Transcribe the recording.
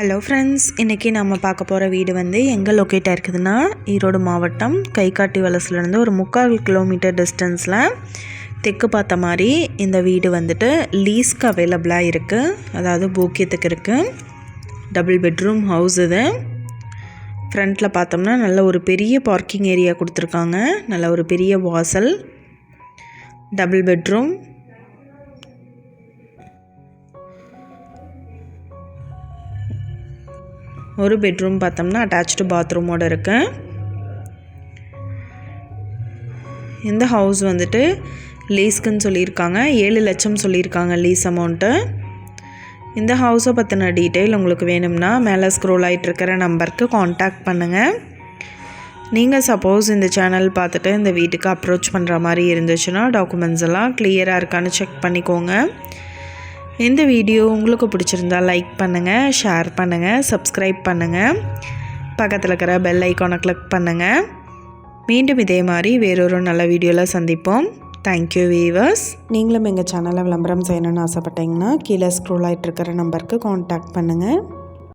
Hello friends இன்றைக்கி நம்ம பார்க்க போகிற வீடு வந்து எங்கே லொக்கேட்டாக இருக்குதுன்னா ஈரோடு மாவட்டம் கைகாட்டி வலசுலேருந்து ஒரு முக்கால் கிலோமீட்டர் டிஸ்டன்ஸில் தெற்கு பார்த்த மாதிரி இந்த வீடு வந்துட்டு லீஸ்க்கு அவைலபிளாக இருக்குது அதாவது பூக்கியத்துக்கு இருக்குது டபுள் பெட்ரூம் ஹவுஸ் இது. ஃப்ரண்ட்டில் பார்த்தோம்னா நல்ல ஒரு பெரிய பார்க்கிங் ஏரியா கொடுத்துருக்காங்க. நல்ல ஒரு பெரிய வாசல். டபுள் பெட்ரூம் ஒரு பெட்ரூம் பார்த்தோம்னா அட்டாச்சு பாத்ரூமோடு இருக்கு. இந்த ஹவுஸ் வந்துட்டு லீஸ்க்குன்னு சொல்லியிருக்காங்க. ஏழு லட்சம் சொல்லியிருக்காங்க லீஸ் அமௌண்ட்டு இந்த ஹவுஸை பற்றின டீட்டெயில் உங்களுக்கு வேணும்னா மேலே ஸ்க்ரோல் ஆகிட்டுருக்கிற நம்பருக்கு காண்டாக்ட் பண்ணுங்கள் நீங்கள் சப்போஸ் இந்த சேனல் பார்த்துட்டு இந்த வீட்டுக்கு அப்ரோச் பண்ணுற மாதிரி இருந்துச்சுன்னா டாக்குமெண்ட்ஸ் எல்லாம் கிளியராக இருக்கான்னு செக் பண்ணிக்கோங்க. இந்த வீடியோ உங்களுக்கு பிடிச்சிருந்தா லைக் பண்ணுங்கள் ஷேர் பண்ணுங்கள் சப்ஸ்கிரைப் பண்ணுங்கள் பக்கத்தில் இருக்கிற பெல் ஐக்கானை கிளிக் பண்ணுங்கள் மீண்டும் இதே மாதிரி வேறொரு நல்ல வீடியோவில் சந்திப்போம். தேங்க்யூ வீவர்ஸ் நீங்களும் எங்கள் சேனலை விளம்பரம் செய்யணும்னு ஆசைப்பட்டீங்கன்னா கீழே ஸ்க்ரோல் ஆகிட்டு இருக்கிற நம்பருக்கு காண்டாக்ட் பண்ணுங்கள்